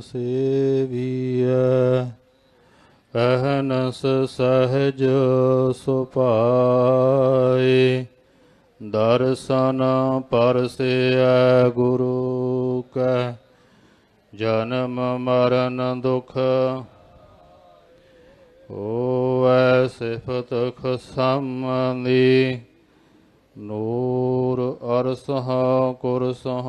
ਸੇਵੀਐ, ਅਹਨਸ ਸਹਜ ਸੁਪਾਏ ਦਰਸ਼ਨ ਪਰਸੈ ਗੁਰੂ ਕੈ, ਜਨਮ ਮਰਨ ਦੁਖ ਹੋਵੈ ਸਿਫਤ ਖਸਮਨੀ ਨੂਰ ਅਰਸਹ ਕੁਰਸਹ।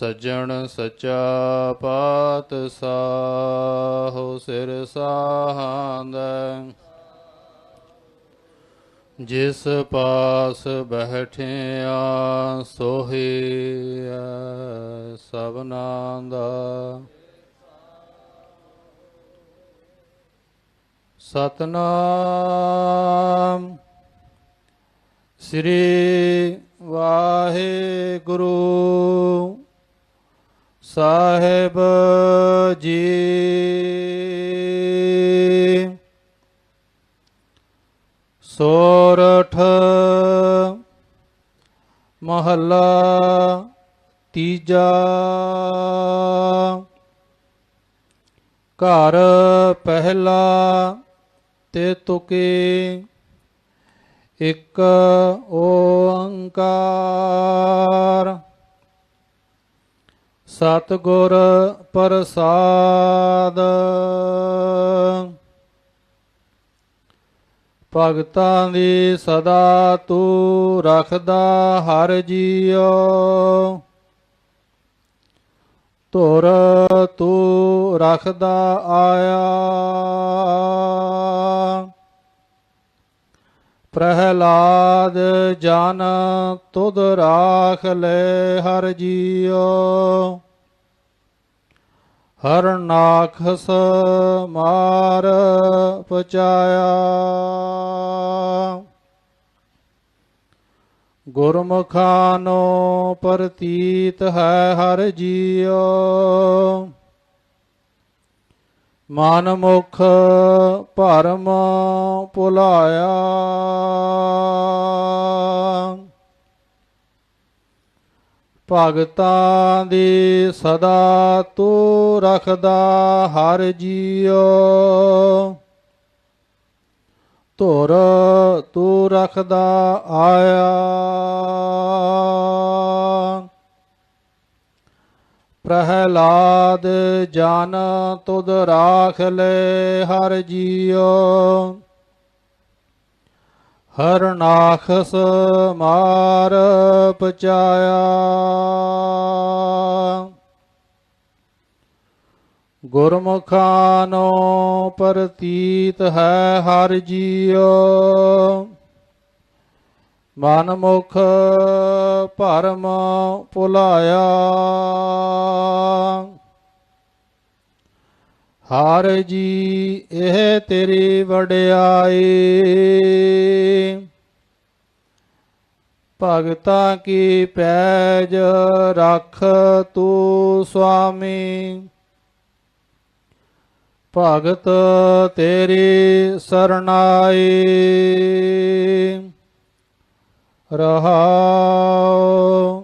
ਸਜਣ ਸਚਾ ਪਾਤਸ਼ਾਹ ਸਿਰ ਸਾਹਾਂਦਾ। ਜਿਸ ਪਾਸ ਬੈਠਿਆ ਸੋਹੀ ਸਭਨਾ ਦਾ ਸਤਨਾਮ ਸ੍ਰੀ ਵਾਹਿਗੁਰੂ। ਸਾਹਿਬ ਜੀ ਸੋਰਠ ਮਹੱਲਾ ਤੀਜਾ ਘਰ ਪਹਿਲਾ ਤੇ ਤੁਕੇ ਇੱਕ ਓੰਕਾਰ ਸਤਿਗੁਰ ਪ੍ਰਸਾਦ। ਭਗਤਾਂ ਦੀ ਸਦਾ ਤੂੰ ਰਖਦਾ ਹਰ ਜੀਉ। ਧੁਰ ਤੂੰ ਰਖਦਾ ਆਇਆ। ਪ੍ਰਹਲਾਦ ਜਨ ਤੁਧ ਰਾਖ ਲੈ ਹਰ ਜੀਉ। ਹਰ ਨਾਖਸ ਮਾਰ ਪਚਾਇਆ। ਗੁਰਮੁਖਾਨੋ ਪ੍ਰਤੀਤ ਹੈ ਹਰ ਜੀਉ। ਮਨ ਮੁਖ ਭਰਮ ਭੁਲਾਇਆ। ਭਗਤਾਂ ਦੀ ਸਦਾ ਤੂੰ ਰਖਦਾ ਹਰ ਜੀਉ। ਧੁਰ ਤੂੰ ਰਖਦਾ ਆਇਆ। ਪ੍ਰਹਲਾਦ ਜਨ ਤੁਧ ਰਾਖ ਲੈ ਹਰ ਜੀਉ। ਹਰ ਨਾਖਸ ਮਾਰ ਪਚਾਇਆ। ਗੁਰਮੁਖਾਨੋ ਪ੍ਰਤੀਤ ਹੈ ਹਰ ਜੀਉ। ਮਨ ਮੁਖ ਭਰਮ ਭੁਲਾਇਆ। ਹਰ ਜੀ, ਇਹ ਤੇਰੀ ਵਡਿਆਈ। ਭਗਤਾਂ ਕੀ ਪੈਜ ਰੱਖ ਤੂੰ ਸੁਆਮੀ? ਭਗਤ ਤੇਰੀ ਸਰਣਾਈ। ਰਹਾਉ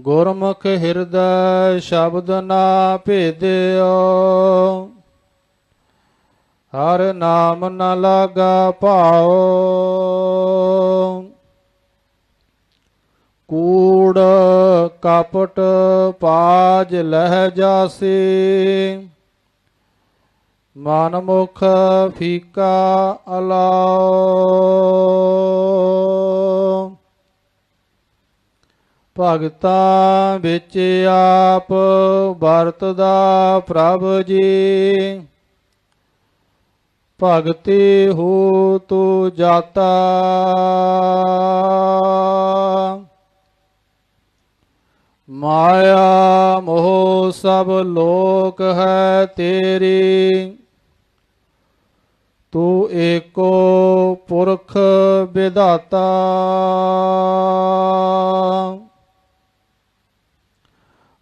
ਗੁਰਮੁਖ ਹਿਰਦੈ ਸ਼ਬਦ ਨਾ ਭੇਦਿਓ। ਹਰ ਨਾਮ ਨ ਲਾਗਾ ਭਾਉ। ਕੂੜ ਕਪਟ ਪਾਜ ਲਹਿ ਜਾਸੀ। ਮਨ ਮੁਖ ਫੀਕਾ ਅਲਾਓ ਭਗਤਾਂ ਵਿੱਚ ਆਪ ਵਰਤਦਾ ਪ੍ਰਭ ਜੀ। ਭਗਤੀ ਹੋ ਤੂ ਜਾਤਾ। ਮਾਇਆ ਮੋਹ ਸਭ ਲੋਕ ਹੈ ਤੇਰੀ। ਤੂੰ ਏਕੋ ਪੁਰਖ ਵਿਧਾਤਾ।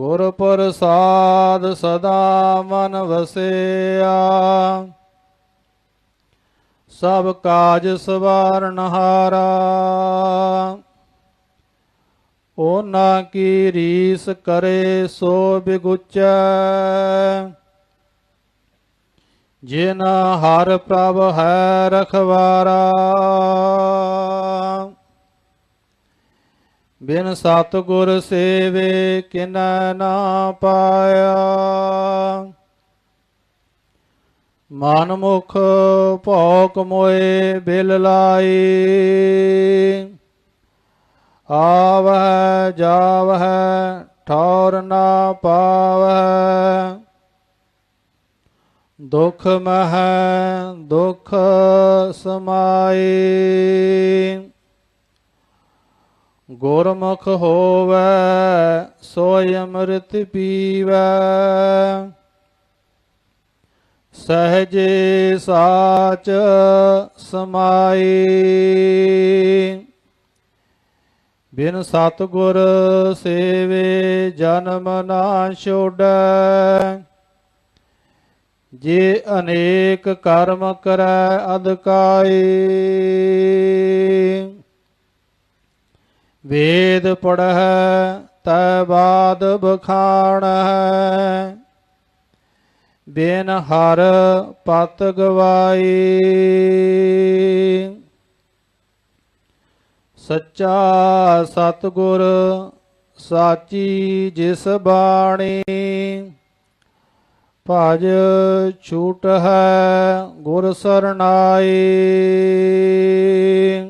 ਗੁਰ ਪ੍ਰਸਾਦ ਸਦਾ ਮਨ ਵਸਿਆ। ਸਭ ਕਾਜ ਸਵਾਰਨ ਹਾਰਾ ਉਹਨਾਂ ਕੀ ਰੀਸ ਕਰੇ ਸੋ ਬਿਗੁਚੈ। ਜਿਨ ਹਰ ਪ੍ਰਭ ਹੈ ਰਖਵਾਰਾ। ਬਿਨ ਸਤਿਗੁਰ ਸੇਵੇ ਕਿਨੈ ਨਾ ਪਾਇਆ। ਮਨ ਮੁਖ ਭੋਕ ਮੋਏ ਬਿਲ ਲਾਈ। ਆਵਹਿ, ਜਾਵਹਿ, ਠੌਰ ਨਾ ਪਾਵਹਿ। ਦੁਖ ਮਹਿ, ਦੁਖ ਸਮਾਈ। ਗੁਰਮੁਖ ਹੋਵੈ, ਸੋਇ ਅੰਮ੍ਰਿਤ ਪੀਵੈ। ਸਹਜੇ ਸਾਚ ਸਮਾਈ। ਬਿਨ ਸਤਗੁਰ ਸੇਵੇ ਜਨਮ ਨਾ ਛੋੜੈ। ਜੇ ਅਨੇਕ ਕਰਮ ਕਰੈ ਅਦਕਾਈ ਵੇਦ ਪੜਹਿ, ਤੈ ਬਾਦ ਬਖਾਣਹਿ। ਬਿਨ ਹਰ ਪਤ ਗਵਾਈ। ਸੱਚਾ ਸਤਗੁਰ ਸਾਚੀ ਜਿਸ ਬਾਣੀ, ਭਜ ਛੂਟ ਹੈ ਗੁਰ ਸਰਨਾਈ।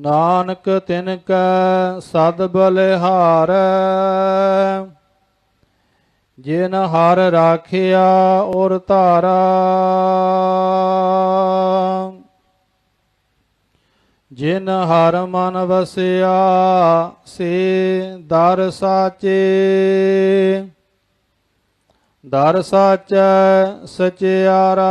ਨਾਨਕ ਤਿਨ ਕੈ ਸਦ ਬਲਿਹਾਰ, ਜਿਨ ਹਰ ਰਾਖਿਆ ਔਰ ਧਾਰਾ। ਜਿਨ ਹਰ ਮਨ ਵਸਿਆ, ਸੇ ਦਰ ਸਾਚੇ। ਦਰ ਸਾਚੈ ਸਚਿਆਰਾ।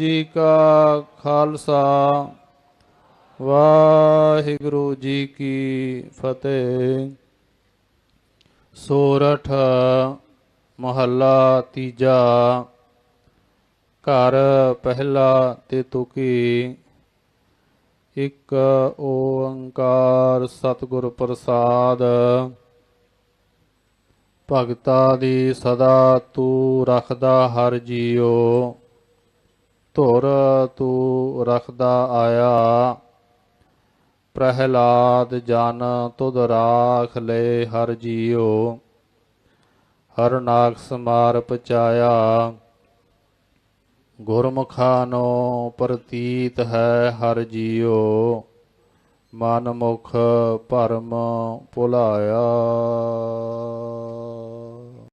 ਜੀ ਕਾ ਖਾਲਸਾ, ਵਾਹਿਗੁਰੂ ਜੀ ਕੀ ਫਤਿਹ। ਸੋਰਠ ਮਹੱਲਾ ਤੀਜਾ, ਘਰ ਪਹਿਲਾ ਤੇ ਤੁਕੀ ਇੱਕ ਓੰਕਾਰ ਸਤਿਗੁਰ ਪ੍ਰਸਾਦ। ਭਗਤਾ ਦੀ ਸਦਾ ਤੂੰ ਰੱਖਦਾ ਹਰ ਜੀਓ। ਧੁਰ ਤੂੰ ਰਖਦਾ ਆਇਆ, ਪ੍ਰਹਿਲਾਦ ਜਨ ਤੁਧ ਰਾਖ ਲੈ ਹਰ ਜੀਉ। ਹਰ ਨਾਗ ਸਮਾਰ ਪਚਾਇਆ, ਗੁਰਮੁਖਾਂ ਨੂੰ ਪ੍ਰਤੀਤ ਹੈ ਹਰ ਜੀਉ। ਮਨ ਮੁਖ ਭਰਮ ਭੁਲਾਇਆ।